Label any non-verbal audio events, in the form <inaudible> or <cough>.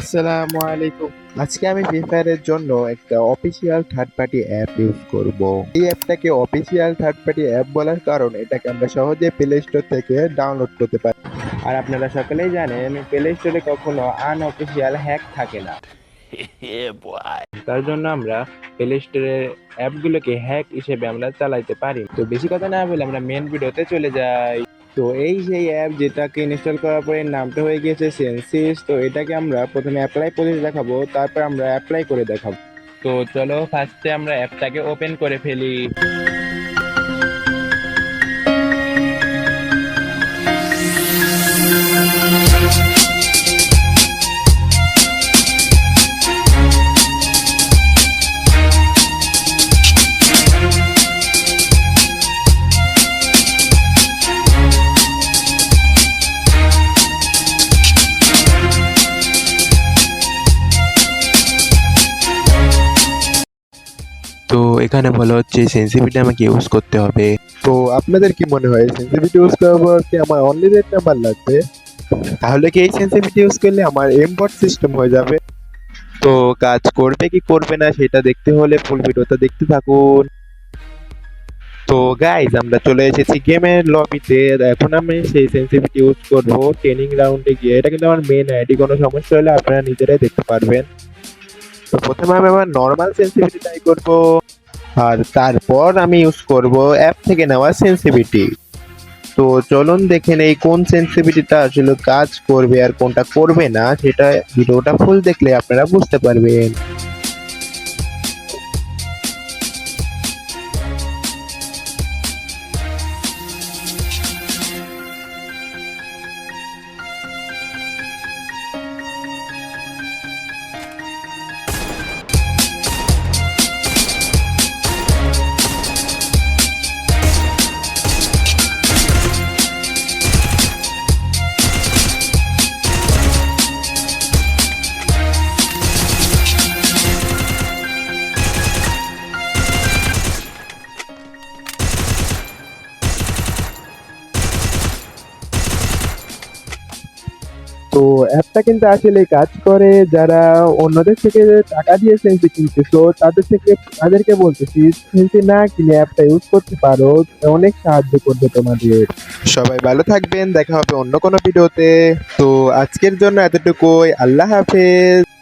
আসসালামু আলাইকুম। আজকে আমি ফ্রি ফায়ারের জন্য একটা official third party app use করব। এই অ্যাপটাকে অফিসিয়াল থার্ড পার্টি অ্যাপ বলার কারণ এটাকে আমরা সহজে প্লে স্টোর থেকে ডাউনলোড করতে পারি। আর আপনারা সকলেই জানেন প্লে স্টোরে কখনো আনঅফিসিয়াল হ্যাক থাকে না। <laughs> তার জন্য আমরা প্লে স্টোরের অ্যাপগুলোকে হ্যাক হিসেবে আমরা চালাইতে পারি। তো বেশি কথা না বলে আমরা মেন ভিডিওতে চলে যাই। তো এই সেই অ্যাপ যেটাকে ইনস্টল করার পরে নামটা হয়ে গিয়েছে সেন্সিস তো এটাকে আমরা প্রথমে অ্যাপ্লাই করে দেখাবো, তারপর আমরা অ্যাপ্লাই করে দেখাবো। তো চলো ফার্স্টে আমরা অ্যাপটাকে ওপেন করে ফেলি। তো এখানে বলা হচ্ছে সেন্সিভিটি আমাকে ইউজ করতে হবে। তো আপনাদের কি মনে হয় সেন্সিটিভিটি ইউজ করার পর কি আমার অনলি রেট নাম্বার লাগবে? তাহলে কি এই সেন্সিটিভিটি ইউজ করলে আমার এমবট সিস্টেম হয়ে যাবে? তো কাজ করবে কি করবে না সেটা দেখতে হলে ফুল ভিডিওটা দেখতে থাকুন। তো গাইজ আমরা চলে এসেছি গেমের লবিতে এখন আমি সেই সেন্সিটিভিটি ইউজ করব ট্রেনিং রাউন্ডে গিয়ে। এটা কিন্তু আমার মেন আইডি কোনো সমস্যা হলে আপনারা নিজেরাই দেখতে পারবেন। তো প্রথমে আমি আমার নর্মাল সেন্সিভিটি ট্রাই করব, আর তারপর আমি ইউজ করব অ্যাপ থেকে নেওয়া সেন্সিভিটি তো চলুন দেখে নেই কোন সেন্সিভিটিটা আসলে কাজ করবে আর কোনটা করবে না, সেটা ভিডিওটা ফুল দেখলে আপনারা বুঝতে পারবেন। তো অ্যাপটা কিন্তু আসলে কাজ করে যারা অন্যদের থেকে টাকা দিয়ে সেন্সি কিনতেছো তাদের থেকে, তাদেরকে বলতেছি সেন্সি না কিনে অ্যাপটা ইউজ করতে পারো অনেক সাহায্য করবে তোমাদের। সবাই ভালো থাকবেন, দেখা হবে অন্য কোনো ভিডিওতে। তো আজকের জন্য এতটুকুই, আল্লাহ হাফেজ।